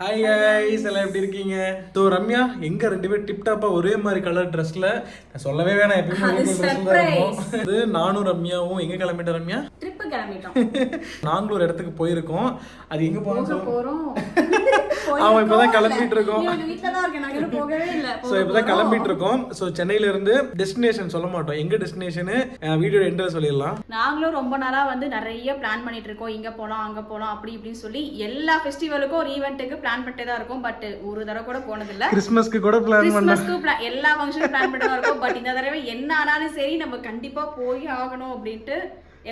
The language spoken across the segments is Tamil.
ஹாய் guys எல்லாம் எப்படி இருக்கீங்க? ஸோ ரம்யா எங்க ரெண்டு பேரும் டிப் டாப்பா ஒரே மாதிரி கலர் ட்ரெஸ்ல நான் சொல்லவே வேணாம் எப்பயுமே இது நானும் ரம்யாவும். எங்க கிளம்பிட்டோம் ரம்யா? ட்ரிப்பு கிளம்பிட்டோம். நாங்களும் ஒரு இடத்துக்கு போயிருக்கோம். அது எங்க போறோம். அவன் இப்பதான் கிளம்பிட்டு இருக்கோம். ஸோ இப்போதான் கிளம்பிட்டு இருக்கோம் ஸோ சென்னையில இருந்து டெஸ்டினேஷன் சொல்ல மாட்டோம். எங்க டெஸ்டினேஷனு வீடியோ எண்டில் சொல்லிடலாம். நாங்களும் ரொம்ப நாளா வந்து நிறைய பிளான் பண்ணிட்டு இருக்கோம். இங்க போலாம் அங்க போலாம் அப்படி இப்படின்னு சொல்லி எல்லா ஃபெஸ்டிவலுக்கும் ஒரு ஈவெண்ட்டுக்கு பிளான் பண்ணிட்டே தான் இருக்கும். பட் ஒரு தடவை கூட போனது இல்ல கிறிஸ்மஸ்க்கு கூட பிளான் பண்ண கிறிஸ்மஸ்க்கு plan- எல்லா ஃபங்க்ஷனும் பிளான் பண்ணிட்டு தான் இருக்கோம். பட் இந்த தடவை என்ன ஆனாலும் சரி நம்ம கண்டிப்பா போய் ஆகணும் அப்படின்ட்டு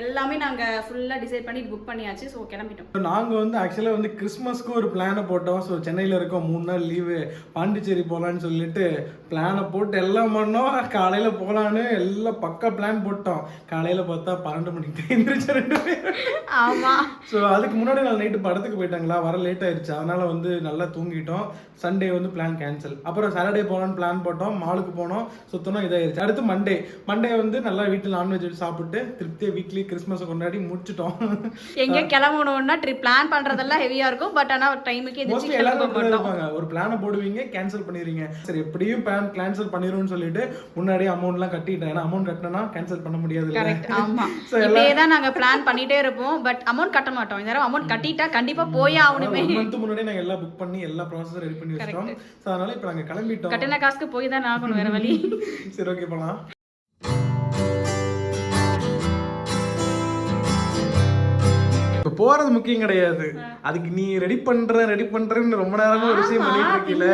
எல்லாமே நாங்க ஃபுல்லா டிசைட் பண்ணி புக் பண்ணியாச்சு. ஸோ கிளம்பிட்டோம். நாங்கள் வந்து ஆக்சுவலாக வந்து கிறிஸ்மஸ்க்கு ஒரு பிளானை போட்டோம். ஸோ சென்னையில் இருக்கோம். மூணு நாள் லீவு பாண்டிச்சேரி போகலான்னு சொல்லிட்டு பிளானை போட்டு எல்லாம் பண்ணோம். காலையில் போகலான்னு எல்லாம் பக்கா பிளான் போட்டோம். காலையில் பார்த்தா பன்னெண்டு மணிக்கு எழுந்திரிச்சு ரெண்டு பேரும். ஆமா. ஸோ அதுக்கு முன்னாடி நாள் நைட்டு படத்துக்கு போயிட்டாங்களா? வர லேட் ஆயிடுச்சு அதனால வந்து நல்லா தூங்கிட்டோம். சண்டே வந்து பிளான் கேன்சல் அப்புறம் சாட்டர்டே போகலான்னு பிளான் போட்டோம். மாலுக்கு போனோம். சுத்தணும் இதாயிருச்சு. அடுத்து மண்டே மண்டே வந்து நல்லா வீட்டில் நான்வெஜ் சாப்பிட்டு திருப்தியாக வீக்லி கிறிஸ்மஸை கொண்டாடி முடிச்சிட்டோம். எங்க கிளம்பணும்னா ட்ரிப் பிளான் பண்றதெல்லாம் ஹெவியா இருக்கும் பட் ஆனா டைமுக்கு மோஸ்ட்லி எல்லாரும் இருப்பாங்க. ஒரு பிளானை போடுவீங்க கேன்சல் பண்ணிடுவீங்க சரி எப்படியும் பிளான் கேன்சல் பண்ணிடும்னு சொல்லிட்டு முன்னாடியே அமௌண்ட்லாம் கட்டிட்டேன். ஏன்னா அமௌண்ட் கட்டினா கேன்சல் பண்ண முடியாது கரெக்ட் ஆமா. So, இப்படியே தான் நாங்க பிளான் பண்ணிட்டே இருப்போம் பட் அமௌண்ட் கட்ட மாட்டோம். இந்த தடவை அமௌண்ட் கட்டிட்டா கண்டிப்பா போயே ஆகணுமே. ஒரு மந்த் முன்னாடியே நாங்க எல்லாம் புக் பண்ணி எல்லா ப்ராசஸும் ரெடி பண்ணி வச்சிட்டோம். ஸோ அதனால இப்போ நாங்க கிளம்பிட்டோம். கட்டின காசுக்கு போய் தான் ஆகணும் வேற வழி. சரி ஓகே போலாம். போறது முக்கியம் கிடையாது. அதுக்கு நீ ரெடி பண்ற ரெடி பண்றேன்னு ரொம்ப நேரமா ஒரு விஷயம் பண்ணிட்டு இருக்கீல.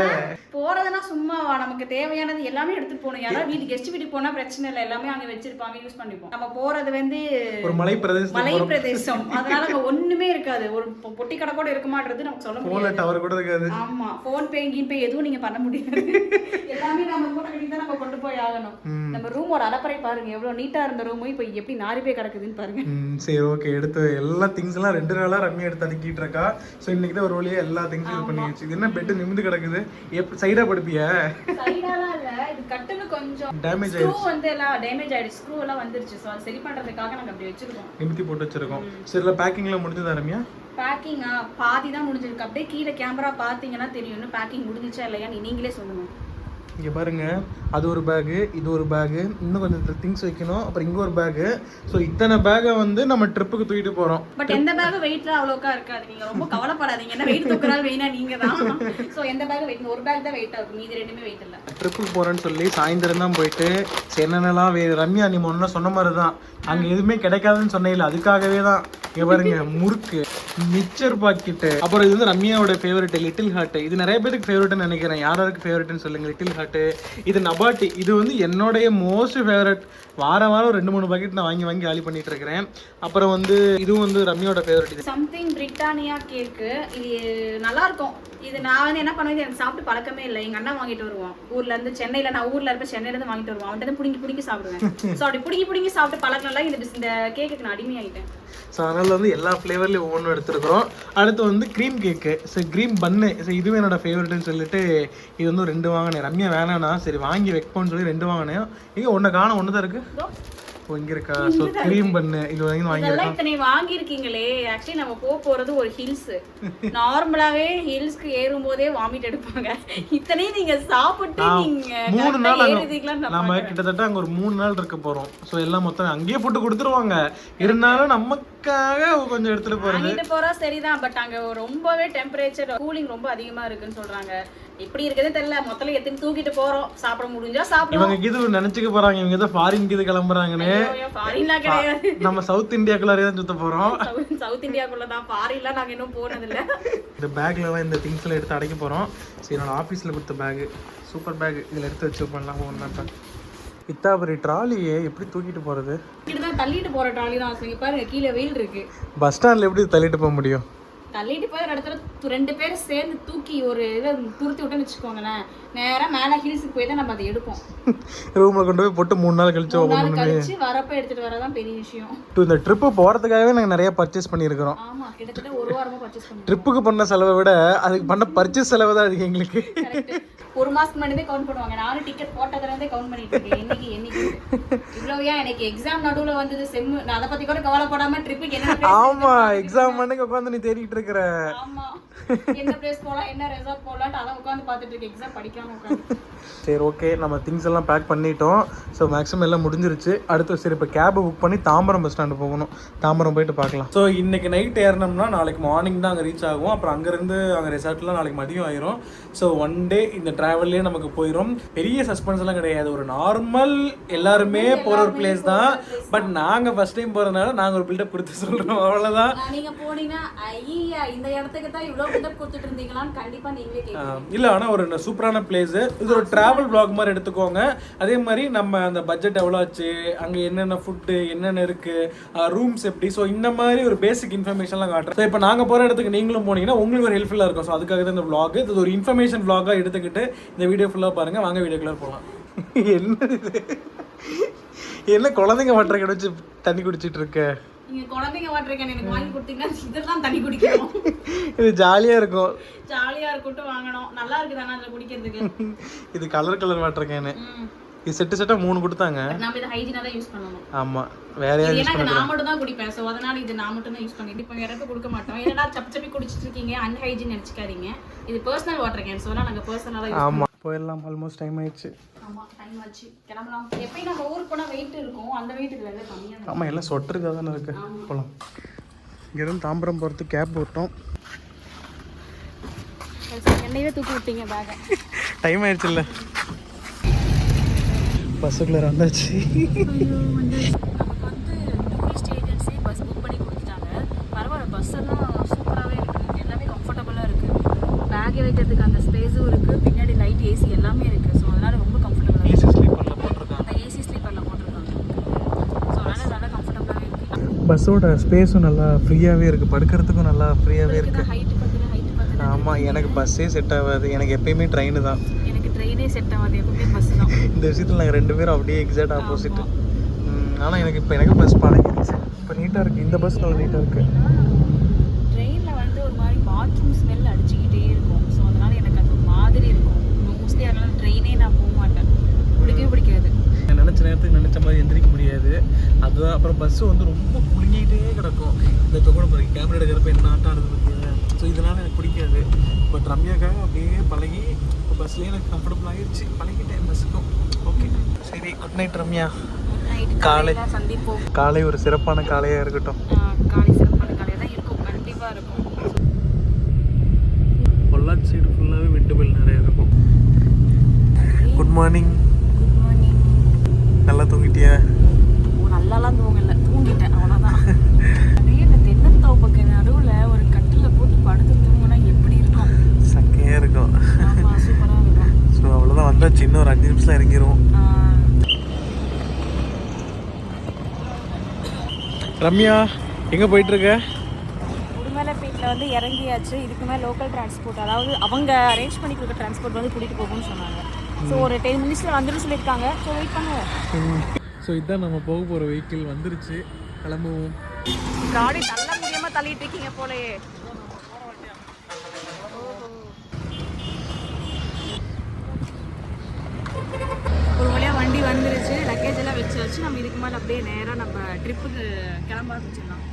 போறதுனா சும்மாவா? நமக்கு தேவையானது எல்லாமே எடுத்துட்டு போகணும். யாராவது வீட்டு கெஸ்ட் வீட்டுக்கு போனா பிரச்சனை இல்லை. எல்லாமே அங்க வச்சிருப்பாங்க யூஸ் பண்ணிப்போம். நம்ம போறது வந்து ஒரு மலை பிரதேசத்துக்கு மலை பிரதேசம் அதனால அங்க ஒண்ணுமே இருக்காது. ஒரு பொட்டி கடை கூட இருக்க மாட்டேறது நமக்கு சொல்ல முடியாது. டவர் கூட இருக்காது. ஆமா. போன் பே கீன் பே எதுவும் நீங்க பண்ண முடியாது. எல்லாமே நம்ம கூட தான் நம்ம கொண்டு போய் ஆகணும். நம்ம ரூம் ஒரு அலப்பறை பாருங்க. எவ்வளவு நீட்டா இருந்த ரூம் இப்போ எப்படி நாரி போய் கிடக்குதுன்னு பாருங்க. சரி ஓகே எடுத்து எல்லா திங்ஸ் எல்லாம் ரெண்டு நாளா ரம்யா எடுத்து அடுக்கிட்டு இருக்கா. ஸோ இன்னைக்கு தான் ஒரு வழியா எல்லா திங்ஸும் இது பண்ணி வச்சு இது என்ன பெட் நிமிந்து கிடக்குது? எப்படி சைடா படுப்பிய? டேமேஜ் ஸ்க்ரூ வந்து எல்லாம் டேமேஜ் ஆயிடுச்சு. ஸ்க்ரூ எல்லாம் வந்துருச்சு. ஸோ அது சரி பண்றதுக்காக நாங்க அப்படி வச்சிருக்கோம். நிமித்தி போட்டு வச்சிருக்கோம். சரி இல்லை பேக்கிங்லாம் முடிஞ்சதா ரம்யா? பேக்கிங்கா பாதி தான் முடிஞ்சிருக்கு. அப்படியே கீழே கேமரா பாத்தீங்கன்னா தெரியும். இன்னும் பேக்கிங் முடிஞ்சிச்சா இல்லையா நீ நீங்களே சொல்லுங்க. இங்க பாருங்க. அது ஒரு பேகு இது ஒரு பேகு இன்னும் கொஞ்சம் திங்ஸ் வைக்கணும். அப்புறம் இங்க ஒரு பேகு ஸோ இத்தனை பேக்கை வந்து நம்ம ட்ரிப்புக்கு தூக்கிட்டு போறோம். பட் எந்த பேக் வெயிட்ல அவ்வளோக்கா இருக்காது. நீங்க ரொம்ப கவலைப்படாதீங்க. என்ன வெயிட் தூக்குறாலும் வெயினா நீங்க தான் ஸோ எந்த பேக் வெயிட் ஒரு பேக் தான் வெயிட்டா இருக்கும் மீதி ரெண்டுமே வெயிட் இல்ல. ட்ரிப்புக்கு போறேன்னு சொல்லி சாயந்தரம் தான் போயிட்டு என்னென்னலாம் வே ரம்யா நீ முன்ன சொன்ன மாதிரி தான் அங்க எதுவுமே கிடைக்காதுன்னு சொன்னேன் அதுக்காகவே தான் இங்க பாருங்க முறுக்கு மிச்சர் பாக்கெட்டு. அப்புறம் இது வந்து ரம்யாவோட ஃபேவரட் லிட்டில் ஹார்ட் இது நிறைய பேருக்கு ஃபேவரட்னு நினைக்கிறேன். யார் யாருக்கு ஃபேவரட்னு சொல்லுங்க லிட்டில் ஹார்ட் இது நபாட்டி இது வந்து என்னுடைய மோஸ்ட் ஃபேவரட் வாரம் வாரம் ரெண்டு மூணு பாக்கெட் நான் வாங்கி வாங்கி காலி பண்ணிட்டு இருக்கிறேன். அப்புறம் வந்து இதுவும் வந்து ரம்யாவோட ஃபேவரட் இது சம்திங் பிரிட்டானியா கேக்கு இது நல்லா இருக்கும் இது நான் வந்து என்ன பண்ணுவேன் எனக்கு சாப்பிட்டு பழக்கமே இல்லை. எங்க அண்ணா வாங்கிட்டு வருவான். ஊர்ல இருந்து சென்னையில நான் ஊர்ல இருப்பேன் சென்னையில இருந்து வாங்கிட்டு வருவான். அவன்கிட்ட புடிங்கி புடிங்கி சாப்பிடுவேன். ஸோ அப்படி புடிங்கி புடிங்கி சாப்பிட்டு பழக்கம் இல்லை. இந்த கேக்குக்கு நான் அடிமையாயிட்டேன். அதில் வந்து எல்லா ஃப்ளேவர்லேயும் ஒவ்வொன்றும் எடுத்துருக்குறோம். அடுத்து வந்து cream cake so cream bun so இதுவே என்னோட ஃபேவரட்னு சொல்லிட்டு இது வந்து ரெண்டு வாங்கினேன். ரம்யா வேணாம்னா சரி வாங்கி வைப்போம்னு சொல்லி ரெண்டு வாங்கினேன். இங்கே ஒன்று காணும். ஒன்று தான் இருக்குது ஓ இங்கே இருக்கா? ஸோ க்ரீம் பன்னு இது வாங்கி வாங்கியிருக்கோம் இதெல்லாம் இத்தனை வாங்கியிருக்கீங்களே. ஆக்சுவலி நம்ம போக போறது ஒரு ஹில்ஸ் நார்மலாவே ஹில்ஸ்க்கு ஏறும் போதே வாமிட் எடுப்பாங்க. இத்தனையும் நீங்க சாப்பிட்டு நீங்க மூணு நாள் நம்ம கிட்டத்தட்ட அங்கே ஒரு மூணு நாள் இருக்க போகிறோம் ஸோ எல்லாம் மொத்தம் அங்கேயே ஃபுட்டு கொடுத்துருவாங்க. இருந்தாலும் நமக்காக கொஞ்சம் எடுத்துகிட்டு போகிறது வாங்கிட்டு போறா சரிதான் பட் அங்க ரொம்பவே டெம்பரேச்சர் கூலிங் ரொம்ப அதிகமா இருக்குன்னு சொல்றாங்க. எப்படி இருக்குதுன்னு தெரியல. மொத்தம் எத்தனை தூக்கிட்டு போறோம். சாப்பிட முடிஞ்சா சாப்பிடுவோம். இவங்க இது நினச்சிக்க போகிறாங்க இவங்க ஏதோ ஃபாரின் இது கிளம்புறாங்கன்னு. ஃபாரின்லாம் கிடையாது. நம்ம சவுத் இந்தியாக்குள்ளாரே தான் சுத்த போகிறோம் சவுத் இந்தியாக்குள்ள தான். ஃபாரின்லாம் நாங்க இன்னும் போனது இல்ல இந்த பேக்லலாம் இந்த திங்ஸ்லாம் எடுத்து அடைக்க போகிறோம் சரி என்னோட ஆஃபீஸில் கொடுத்த பேகு சூப்பர் பேக் இதில் எடுத்து வச்சு பண்ணலாம். ஒன்றா இத்தாபரி ட்ராலியை எப்படி தூக்கிட்டு போகிறது தான் தள்ளிட்டு போற ட்ராலி தான் பாருங்க கீழே வெயில் இருக்கு. பஸ் ஸ்டாண்டில் எப்படி தள்ளிட்டு போக முடியும்? தள்ளிட்டு போய் ஒரு இடத்துல ரெண்டு பேரும் சேர்ந்து தூக்கி ஒரு இதை துருத்தி விட்டுன்னு வச்சுக்கோங்களேன். நேரா மேல ஹில்ஸுக்கு போய் தான் நம்ம அதை எடுப்போம். ரூமில் கொண்டு போய் போட்டு மூணு நாள் கழிச்சு நாள் கழிச்சு வரப்ப எடுத்துட்டு வரதான் பெரிய விஷயம். டு இந்த ட்ரிப்பு போகிறதுக்காகவே நாங்கள் நிறைய பர்ச்சேஸ் பண்ணியிருக்கிறோம். ஆமா கிட்டத்தட்ட ஒரு வாரமா பர்ச்சேஸ் பண்ணுவோம் ட்ரிப்புக்கு பண்ண செலவை விட அதுக்கு பண்ண பர்ச்சேஸ் செலவு தான் அதிகம் எங்களுக்கு. ஒரு மாசத்துக்கு முன்னாடி கவுண்ட் பண்ணுவாங்க. நானும் டிக்கெட் போட்டதுல இருந்தே கவுண்ட் பண்ணிட்டு இருக்கேன். என்னைக்கு என்னைக்கு? இவ்வளவு ஏன் எனக்கு எக்ஸாம் நடுவுல வந்தது செம்மு நான் அதை பத்தி கூட கவலைப்படாம ட்ரிப்புக்கு என்ன ஆமா எக்ஸாம் அன்னைக்கு உட்காந்து நீ தேடிட்டு இருக்கிற. ஆமா. என்ன பிளேஸ் போலாம் என்ன ரெசார்ட் போலாம்னு அதான் உட்காந்து பார்த்துட்டு இருக்கேன். எக்ஸாம் படிக்காம உட்காந்து சரி ஓகே நம்ம திங்ஸ் எல்லாம் பேக் பண்ணிட்டோம். ஸோ மேக்ஸிமம் எல்லாம் முடிஞ்சிருச்சு. அடுத்து சரி இப்போ கேபை புக் பண்ணி தாம்பரம் பஸ் ஸ்டாண்டு போகணும். தாம்பரம் போயிட்டு பார்க்கலாம். ஸோ இன்னைக்கு நைட் ஏறினோம்னா நாளைக்கு மார்னிங் தான் அங்கே ரீச் ஆகும். அப்புறம் அங்கேருந்து அங்கே ரெசார்ட்லாம் நாளைக்கு மதியம் ஆயிரும். ஸோ ஒன் டே இந்த ட்ராவல்லே நமக்கு போயிடும் பெரிய சஸ்பென்ஸ் எல்லாம் கிடையாது. ஒரு நார்மல் எல்லாருமே போகிற ஒரு பிளேஸ் தான். பட் நாங்கள் ஃபர்ஸ்ட் டைம் போகிறதுனால நாங்கள் ஒரு பில்டப் கொடுத்து சொல்கிறோம் அவ்வளோதான் நீங்க போனீங்கன்னா ஐயா இந்த இடத்துக்கு தான் இவ்வளவு இல்லை ஆனால் ஒரு சூப்பரான பிளேஸ் இது ஒரு டிராவல் vlog மாதிரி எடுத்துக்கோங்க. அதே மாதிரி நம்ம அந்த பட்ஜெட் எவ்வளோ ஆச்சு அங்கே என்னென்ன ஃபுட்டு என்னென்ன இருக்குது ரூம்ஸ் எப்படி? ஸோ இந்த மாதிரி ஒரு பேசிக் இன்ஃபர்மேஷன்லாம் காட்டுறேன். ஸோ இப்போ நாங்கள் போகிற இடத்துக்கு நீங்களும் போனீங்கன்னா உங்களுக்கு ஒரு ஹெல்ப்ஃபுல்லாக இருக்கும். ஸோ அதுக்காக தான் இந்த vlog. இது ஒரு இன்ஃபர்மேஷன் vlog-ஆ எடுத்துக்கிட்டு இந்த வீடியோ ஃபுல்லாக பாருங்கள் வாங்க வீடியோக்குள்ளே போகலாம் என்ன இது? என்ன குழந்தைங்க வட்டுற வச்சு தண்ணி குடிச்சிட்டு இருக்க? நீங்க குழந்தைங்க வாட்டர் எனக்கு வாங்கி கொடுத்தீங்கன்னா இதெல்லாம் தண்ணி குடிக்கணும். இது ஜாலியாக இருக்கும். ஜாலியா இருக்கட்டும் வாங்கணும். நல்லா இருக்குதானே அதுல குடிக்கிறதுக்கு? இது கலர் கலர் வாட்டர் கேனு. இது செட்டு செட்டாக மூணு கொடுத்தாங்க. நம்ம இதை ஹைஜீனா தான் யூஸ் பண்ணணும். ஆமாம் வேற யாரும் ஏன்னா இது நான் மட்டும் தான் குடிப்பேன். சோ அதனால இது நான் மட்டும் தான் யூஸ் பண்ணிட்டு இப்போ யாருக்கும் கொடுக்க மாட்டோம். ஏன்னா சப்பி சப்பி குடிச்சிட்டு இருக்கீங்க அன்ஹைஜீன் நினைச்சுக்காதீங்க. இது பர்சனல் வாட்டர் கேன் சோ நாங்க பர்சனலா யூஸ் ஆமாம் போயிடலாம். ஆல்மோஸ்ட் டைம் ஆயிடுச்சு. ஆமாம் எல்லாம் சொட்டருக்காக தானே இருக்கு. போகலாம் இங்கேருந்து தாம்பரம் போகிறதுக்கு கேப் போட்டோம் என்னையே தூக்கி விட்டீங்க டைம் ஆயிடுச்சுல்ல. பஸ்ஸுக்குள்ளே வந்தாச்சு நமக்கு வந்து டூரிஸ்ட் ஏஜென்சி பஸ் புக் பண்ணி கொடுத்துட்டாங்க பரவாயில்ல பஸ் எல்லாம் சூப்பராகவே இருக்குது எல்லாமே கம்ஃபர்டபுளாக இருக்குது பேக்கை வைக்கிறதுக்கு அந்த ஸ்பேஸும் இருக்குது பின்னாடி லைட் ஏசி எல்லாமே இருக்குது ஸோ அதனால ரொம்ப கம்ஃபர்டபுளாக ஏசி ஸ்லீப்பரில் போட்டிருக்காங்க. அந்த ஏசி ஸ்லீப்பரில் போட்டிருக்காங்க. ஸோ அதனால நல்லா கம்ஃபர்டபுளாகவே இருக்குது பஸ்ஸோட ஸ்பேஸும் நல்லா ஃப்ரீயாகவே இருக்குது படுக்கிறதுக்கும் நல்லா ஃப்ரீயாகவே இருக்குது ஆமாம் எனக்கு பஸ்ஸே செட் ஆகாது. எனக்கு எப்பயுமே ட்ரெயின் தான். எனக்கு ட்ரெயினே செட் ஆகாது. எப்பவுமே பஸ் தான். இந்த விஷயத்தில் நாங்கள் ரெண்டு பேரும் அப்படியே எக்ஸாக்ட் ஆப்போசிட் ஆனால் எனக்கு இப்போ எனக்கு பஸ் பழகிடுச்சு. இப்போ நீட்டாக இருக்குது இந்த பஸ் நல்லா நீட்டாக இருக்குது ட்ரெயினில் வந்து ஒரு மாதிரி பாத்ரூம் ஸ்மெல் அடிச்சுக்கிட்டே இருக்கும் ஸோ அதனால எனக்கு அது ஒரு மாதிரி இருக்கும் மோஸ்ட்லி அதனால ட்ரெயினே நான் போக மாட்டேன் நான் நினச்ச நேரத்துக்கு நினச்ச மாதிரி எந்திரிக்க முடியாது. அதுதான் அப்புறம் பஸ்ஸு வந்து ரொம்ப குலுங்கிட்டே கிடக்கும். இந்த இப்போ கூட பாருங்க கேமரா எடுக்கிறப்ப என்ன ஆட்டம் ஆடுது பார்த்தீங்க ஸோ இதனால் எனக்கு பிடிக்காது. பட் ரம்யாக்காக அப்படியே பழகி இப்போ பஸ்லேயே எனக்கு கம்ஃபர்டபுள் ஆகிடுச்சு பழகிட்டேன் பஸ்ஸுக்கும் ஓகே சரி குட் நைட் ரம்யா. காலை. சந்திப்போம். காலை ஒரு சிறப்பான காலையாக இருக்கட்டும். காலை சிறப்பான காலையாக தான் இருக்கும். கண்டிப்பாக இருக்கும். பொள்ளாச்சி சைடு ஃபுல்லாகவே விண்டுபில் நிறைய இருக்கும். குட் மார்னிங் நல்லா தூங்கிட்டியா? நல்லாலாம் தூங்கல. தூங்கிட்டேன் அவ்வளோதான் அதே இந்த தென்னந்தோப்புக்கு நடுவில் ஒரு கட்டில் போட்டு படுத்து தூங்கினா எப்படி இருக்கும்? சக்கையாக இருக்கும். சூப்பராக இருக்கும். ஸோ அவ்வளோதான் வந்தாச்சு. இன்னும் ஒரு அஞ்சு நிமிஷம் இறங்கிரும் ஆஹ் ரம்யா எங்கே போயிட்டுருக்க? உடுமலைப்பேட்டில் வந்து இறங்கியாச்சு. இதுக்கு மேலே லோக்கல் டிரான்ஸ்போர்ட் அதாவது அவங்க அரேஞ்ச் பண்ணி கொடுக்க டிரான்ஸ்போர்ட் வந்து கூட்டிகிட்டு போகும்னு சொன்னாங்க. ஸோ ஒரு டென் மினிட்ஸில் வந்துடும் சொல்லியிருக்காங்க. ஸோ வெயிட் பண்ணுவோம். ஸோ இதுதான் நம்ம போக போகிற வெஹிக்கிள் வந்துருச்சு. கிளம்புவோம். காடி தள்ள முடியாமல் தள்ளிட்டு இருக்கீங்க போலயே. ஒரு வழியாக வண்டி வந்துருச்சு. லக்கேஜ் எல்லாம் வச்சு வச்சு நம்ம இதுக்கு மேலே அப்படியே நேராக நம்ம ட்ரிப்புக்கு கிளம்ப ஆரம்பிச்சிடலாம்.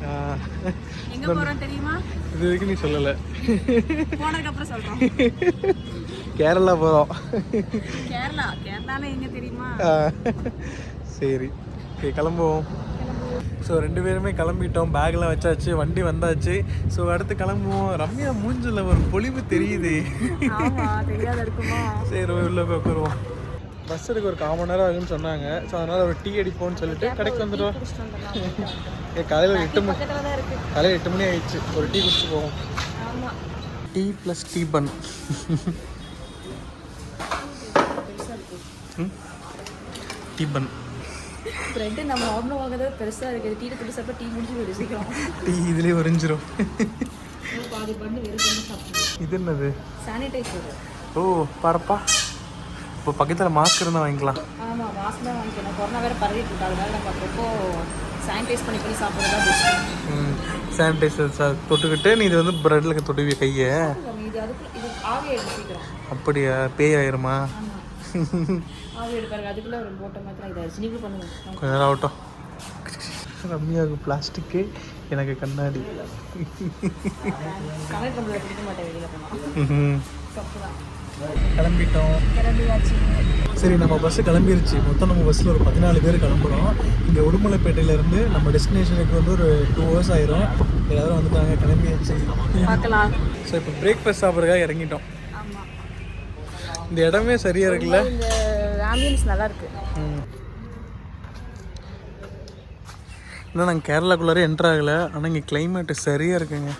எங்கே போகிறோம் தெரியுமா? இது வரைக்கும் நீ சொல்லலை. போனதுக்கப்புறம் சொல்கிறோம் கேரளா போகிறோம் கேரளா கேரளால எங்கே தெரியுமா? சரி. ஓகே கிளம்புவோம். ஸோ ரெண்டு பேருமே கிளம்பிட்டோம். பேக்லாம் வச்சாச்சு வண்டி வந்தாச்சு. ஸோ அடுத்து கிளம்புவோம். ரம்யா மூஞ்சில் ஒரு பொலிவு தெரியுது. சரி உள்ள போய் உட்காருவோம். பஸ் எடுக்க ஒரு கால் மணி நேரம் ஆகுன்னு சொன்னாங்க. ஸோ அதனால் ஒரு டீ அடிப்போம்னு சொல்லிட்டு கடைக்கு வந்துட்டோம் ஏ காலையில் எட்டு மணி இருக்கு. காலையில் எட்டு மணி ஆயிடுச்சு. ஒரு டீ குடிச்சிட்டு போவோம். Tea plus tea bun tea bun நம்ம நார்மலாக வாங்குறது பெருசா இருக்குது டீ குடி சாப்பிட்டா டீ முடிஞ்சு போயிடு சீக்கிரம். டீ இதுலேயே உறிஞ்சிரும். பாதி பண்ணு வெறும் பண்ணி சாப்பிடுவோம் இது என்னது? சானிடைசர் ஓ பாரப்பா. இப்போ பக்கத்தில் மாஸ்க் இருந்தால் வாங்கிக்கலாம். ஆமா வாசனை வாங்கிக்கணும். கொரோனா வேற பரவிட்டு இருக்கு. அதனால நம்ம அப்பப்போ சானிடைஸ் பண்ணி பண்ணி சாப்பிட்றதா பெஸ்ட் சானிடைசர் சார் தொட்டுக்கிட்டு நீ இது வந்து ப்ரெட்டில் தொட்டுவிய கையை. இது அதுக்கு இது ஆவி எடுத்து சீக்கிரம். அப்படியா? பேய் ஆயிருமா? கொஞ்ச நேரம் ஆகட்டும். ரம்யாவுக்கு பிளாஸ்டிக்கு எனக்கு கண்ணாடி. கிளம்பிட்டோம். சரி நம்ம பஸ்ஸு கிளம்பிருச்சு. மொத்தம் நம்ம பஸ்ஸில் ஒரு பதினாலு பேர் கிளம்புறோம். இங்கே உடுமலைப்பேட்டையிலேருந்து நம்ம டெஸ்டினேஷனுக்கு வந்து ஒரு டூ ஹவர்ஸ் ஆயிரும். எல்லாரும் வந்துட்டாங்க கிளம்பியாச்சு. பார்க்கலாம். ஸோ இப்போ பிரேக்ஃபாஸ்ட் சாப்பிட்றதுக்காக இறங்கிட்டோம். இந்த இடமே சரியாக இருக்குல்ல? இந்த ஆம்பியன்ஸ் நல்லா இருக்கு இன்னும் நாங்கள் கேரளாக்குள்ளாரே என்ட்ரு ஆகலை. ஆனால் இங்கே கிளைமேட்டு சரியாக இருக்குங்க.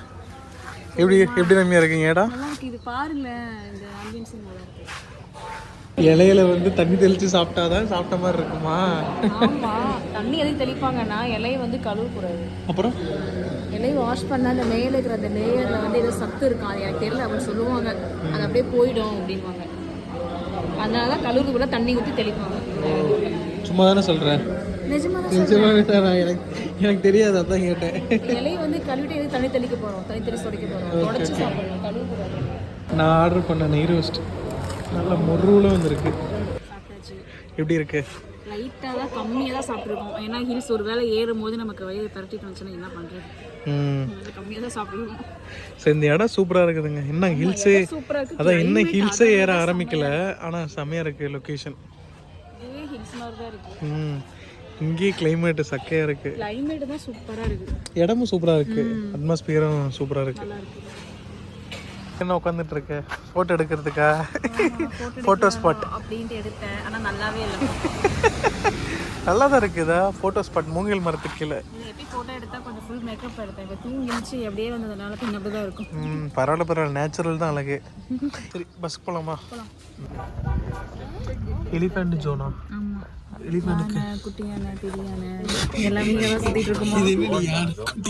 எப்படி எப்படி ரம்யா இருக்குங்க இடம் இது பாருங்களேன் இந்த ஆம்பியன்ஸ் நல்லா இருக்கு இலையில வந்து தண்ணி தெளித்து சாப்பிட்டாதான் சாப்பிட்ட மாதிரி இருக்குமா? ஆமா. தண்ணி எதுக்கு தெளிப்பாங்கன்னா இலையை வந்து கழுவக்கூடாது அப்புறம்? இலையை வாஷ் பண்ணா அந்த மேலே இருக்கிற அந்த லேயர்ல வந்து ஏதோ சத்து இருக்கும் அது எனக்கு தெரியல அப்படின்னு சொல்லுவாங்க. அது அப்படியே போயிடும் அப்படின்வாங்க அதனால தான் கழுவுக்குள்ள தண்ணி ஊற்றி தெளிப்பாங்க. சும்மா தானே சொல்கிறேன் நிஜமா தான் நிஜமாவே தான் எனக்கு எனக்கு தெரியாது அதான் கேட்டேன். இலையை வந்து கழுவிட்டு எதுக்கு தண்ணி தெளிக்க போறோம்? தண்ணி தெளிச்சு துடைக்க போறோம். உடச்சி சாப்பிடணும். கழுவக்கூடாது. நான் ஆர்டர் பண்ண நெய் ரோஸ்ட் நல்லா முருவில் வந்திருக்கு. சாப்பிட்டாச்சு. எப்படி இருக்கு? லைட்டாக தான் கம்மியாக தான் சாப்பிட்ருக்கோம் ஏன்னா ஹில்ஸ் ஒரு வேளை ஏறும் போது நமக்கு வயிறு பரட்டிட்டு வந்துச்சுன்னா என்ன பண்ணுறது சரி இந்த இடம் சூப்பராக இருக்குதுங்க. என்ன ஹில்ஸே இருக்கு. அதான் இன்னும் ஹில்ஸே ஏற ஆரம்பிக்கல. ஆனால் செம்மையாக இருக்குது லொக்கேஷன் இருக்கு. ம். இங்கேயே கிளைமேட் தான் சூப்பராக இருக்கு. இடமும் சூப்பராக இருக்குது அட்மாஸ்பியரும் நல்லா இருக்கு. என்ன உட்காந்துட்டு இருக்க? ஃபோட்டோ எடுக்கிறதுக்கா? ஃபோட்டோ ஸ்பாட் அப்படின்ட்டு எடுத்தேன். ஆனால் நல்லாவே இல்லை. நல்லா தான் இருக்குதா ஃபோட்டோ ஸ்பாட் மூங்கில் மரத்துக்கு கீழே. ஃபோட்டோ எடுத்தால் கொஞ்சம் ஃபுல் மேக்கப் எடுத்தேன் இப்போ தூங்கிச்சு அப்படியே வந்ததுனால பின்ன அப்படி தான் இருக்கும். ம் பரவாயில்ல பரவாயில்ல. நேச்சுரல் தான் அழகு. சரி பஸ் போகலாமா எலிஃபண்ட் ஜோனா யானை குட்டி யானை பெரிய யானை தான் சுற்றிட்டு இருக்குமா?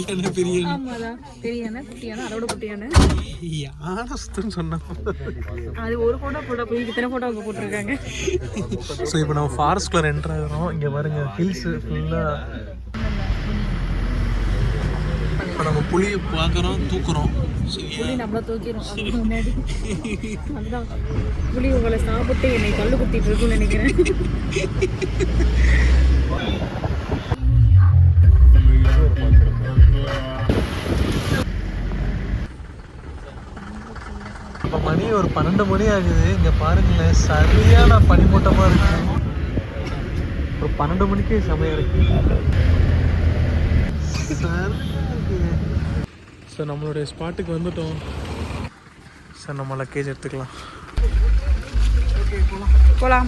யானை பெரிய ஆமாதான் பெரிய யானை குட்டி யானை அதோட குட்டி யானை யானை சுத்துன்னு சொன்னோம் அது ஒரு ஃபோட்டோ போட்டோ போய் இத்தனை ஃபோட்டோ அவங்க போட்டிருக்காங்க. ஸோ இப்போ நம்ம ஃபாரஸ்ட்குள்ளே என்ட்ரு ஆகிறோம். இங்கே பாருங்க ஹில்ஸ் ஃபுல்லாக இப்போ நம்ம புளியை பார்க்குறோம் தூக்குறோம். புலி நம்மள தூக்கிடும் அதுதான். புலி உங்களை சாப்பிட்டு என்னை கல்லு குத்திட்டு இருக்கும்னு நினைக்கிறேன். இப்போ மணி ஒரு பன்னெண்டு மணி ஆகுது. இங்கே பாருங்களேன் சரியான பனிமூட்டமாக இருக்கு ஒரு பன்னெண்டு மணிக்கே செமையா இருக்கு ஸோ நம்மளுடைய ஸ்பாட்டுக்கு வந்துட்டோம். சார் நம்ம லக்கேஜ் எடுத்துக்கலாம். போலாம்.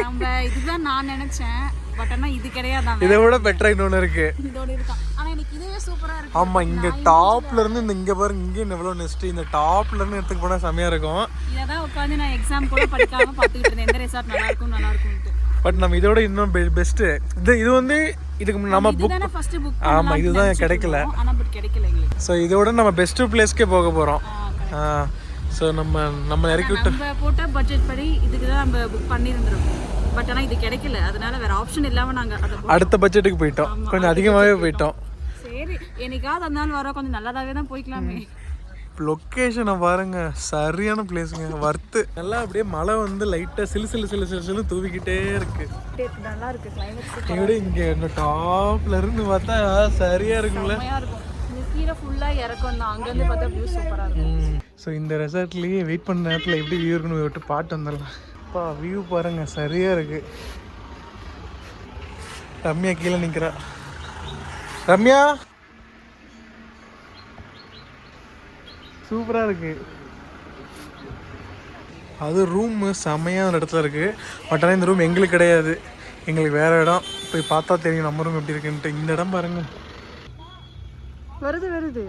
நம்ம இதுதான் நான் நினைச்சேன். பட் ஆனா இது கிடையாதான் இதை விட பெட்டரா இன்னொன்று இருக்கு. இதோட இருக்கான் ஆனா எனக்கு இதுவே சூப்பரா இருக்கு. ஆமா இங்க டாப்ல இருந்து இந்த இங்க பாருங்க இங்கே எவ்வளவு நெஸ்ட் இந்த டாப்ல இருந்து எடுத்துக்கு போனா செமையா இருக்கும். இததான் உட்காந்து நான் எக்ஸாம் கூட படிக்காம பார்த்துக்கிட்டு இருந்தேன். எந்த ரெசார்ட் நல்லா இருக்கும் நல்லா பட் நம்ம இதோட இன்னும் பெஸ்ட் இது இது வந்து இதுக்கு நம்ம புக் இதுதானே ஃபர்ஸ்ட் புக் ஆமா இதுதான் கிடைக்கல. ஸோ இதோட நம்ம பெஸ்ட் பிளேஸ்க்கே போக போறோம். ஆ, ஸோ நம்ம நம்ம இறக்கி விட்டு போட்ட பட்ஜெட் படி இதுக்கு தான் நம்ம புக் பண்ணியிருந்திருக்கோம். பட் ஆனா இது கிடைக்கல. அதனால வேற ஆப்ஷன் இல்லாம நாங்க அதை போட்டோம். அடுத்த பட்ஜெட்டுக்கு போயிட்டோம். கொஞ்சம் அதிகமாகவே போயிட்டோம். சரி என்னைக்காவது அந்த நாள் வர கொஞ்சம் நல்லதாவே தான் போய்க்கலாமே. லொக்கேஷனை பாருங்க. சரியான பிளேஸுங்க வர்த்து நல்லா அப்படியே மழை வந்து லைட்டாக சிலு சிலு சிலு சிலு சிலு தூவிக்கிட்டே இருக்கு. நல்லா இருக்கு. கிளைமேட் எங்கடி இங்கே இந்த டாப்ல இருந்து பார்த்தா சரியா இருக்கும்ல. ஸோ இந்த ரெசார்ட்லேயே வெயிட் பண்ண நேரத்தில் எப்படி வியூ இருக்குன்னு விட்டு பாட்டு வந்துடலாம். அப்பா வியூ பாருங்க. சரியா இருக்கு. ரம்யா கீழே நிற்கிறா ரம்யா? சூப்பராக இருக்கு. அது ரூம் செம்மையான இடத்துல இருக்கு. பட் ஆனால் இந்த ரூம் எங்களுக்கு கிடையாது. எங்களுக்கு வேற இடம். போய் பார்த்தா தெரியும் நம்ம ரூம் எப்படி இருக்குன்ட்டு. இந்த இடம் பாருங்க. வருது வருது.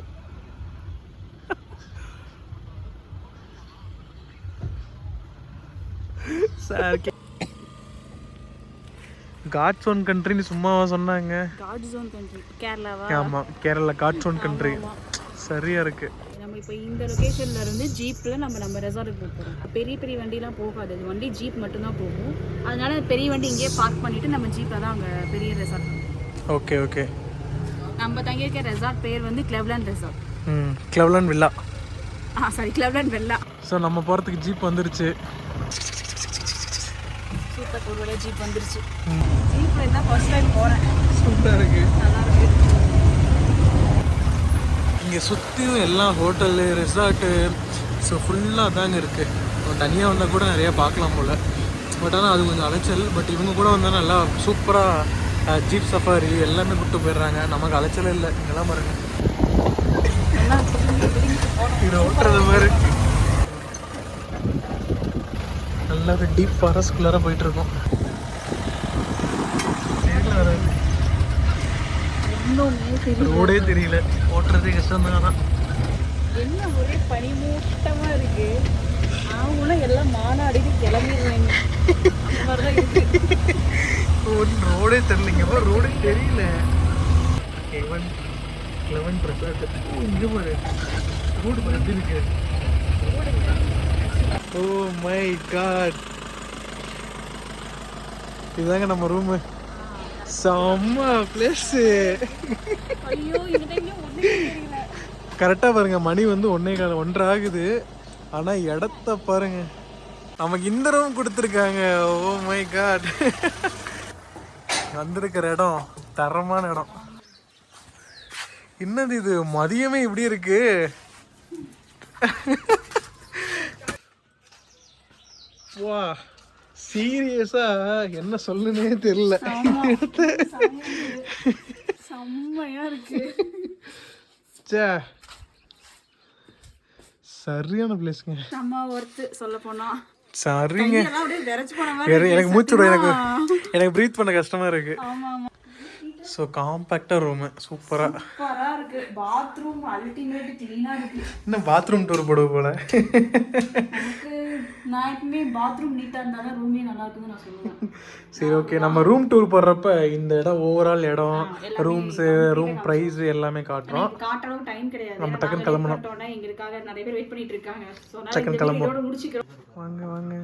காட்ஸ் ஒன் கண்ட்ரின்னு சும்மாவா சொன்னாங்க. காட் ஜோன் கண்ட்ரி கேரளாவா? ஆமா கேரளா காட்ஸ் ஒன் கண்ட்ரி சரியா இருக்கு. நம்ம இப்போ இந்த லொகேஷன்ல இருந்து ஜீப்ல நம்ம நம்ம ரெசார்ட்டுக்கு போக போறோம். பெரிய பெரிய வண்டிலாம் போகாது. இது வண்டி ஜீப் மட்டும்தான் போகும். அதனால பெரிய வண்டி இங்கேயே பார்க் பண்ணிட்டு நம்ம ஜீப்ல தான் அங்க பெரிய ரெசார்ட் ஓகே ஓகே. நம்ம தங்கியிருக்க ரெசார்ட் பேர் வந்து Cloveland resort hmm Cloveland villa ah sorry Cloveland வெள்ளா so நம்ம போகிறதுக்கு ஜீப் வந்துருச்சு. சூப்பர் ஒரு ஜீப் வந்துருச்சு. ஜீப்ல இருந்தால் ஃபர்ஸ்ட் டைம் போறேன். சூப்பராக இருக்கு. நல்லா இங்கே சுற்றியும் எல்லாம் ஹோட்டலு ரெசார்ட்டு. ஸோ ஃபுல்லாக தாங்க இருக்குது தனியாக வந்தால் கூட நிறையா பார்க்கலாம் போல். பட் ஆனால் அது கொஞ்சம் அலைச்சல். பட் இவங்க கூட வந்தால் நல்லா சூப்பராக ஜீப் சஃபாரி எல்லாமே கூப்பிட்டு போயிடுறாங்க. நமக்கு அலைச்சலே இல்லை. இங்கெல்லாம் பாருங்க. இது ஓட்டுறது மாதிரி. நல்லா டீப் ஃபாரஸ்ட்குள்ளார போயிட்டு ரோடே தெரியல. ஓட்டுறதே கஷ்டம் தான் என்ன ஒரே பனிமூட்டமா இருக்கு? அவங்களும் எல்லாம் மாநாடுக்கு கிளம்பிடுவாங்க ரோடே தெரியலைங்க ரோடே தெரியல. லெவன் லெவன் ரெசார்ட் இங்கே பாரு. ரோடு பாரு இருக்கு? ஓ மை காட் இதுதாங்க நம்ம ரூமு செம்ம பிளேஸு கரெக்டாக பாருங்க மணி வந்து ஒன்னே கால ஒன்றரை ஆகுது ஆனால் இடத்த பாருங்க. நமக்கு இந்த ரூம் கொடுத்துருக்காங்க. ஓ மை காட் வந்திருக்கிற இடம் தரமான இடம். என்னது இது? மதியமே இப்படி இருக்கு. வா. சீரியஸா என்ன சொல்லுனே தெரியல. செம்மையா இருக்கு. ச்சே. சரியான பிளேஸ்ங்க செம்ம ஒர்த்து சொல்ல போனா. சரிங்க. எனக்கு மூச்சு எனக்கு. எனக்கு ப்ரீத் பண்ண கஷ்டமா இருக்கு. ஆமா ஆமா. ஸோ காம்பேக்டாக ரூமு சூப்பராக சூப்பரா இருக்கு. பாத்ரூம் அல்டிமேட் கிளீனா இருக்கு. இன்னும் பாத்ரூம் டூர் போடுவோம் போல? நான் எப்பவுமே பாத்ரூம் நீட்டா இருந்தா தான் ரூமே நல்லா இருக்குன்னு நான் சொல்லுவேன். சரி ஓகே நம்ம ரூம் டூர் போடுறப்ப இந்த இடம் ஓவரால் இடம் ரூம்ஸு ரூம் ப்ரைஸ் எல்லாமே காட்டுறோம். எனக்கு காட்ட அளவு டைம் கிடையாது. நம்ம டக்குன்னு கிளம்பணும். எங்களுக்காக நிறைய பேர் வெயிட் பண்ணிட்டு இருக்காங்க. டக்குன்னு கிளம்புவோம். வாங்க வாங்க.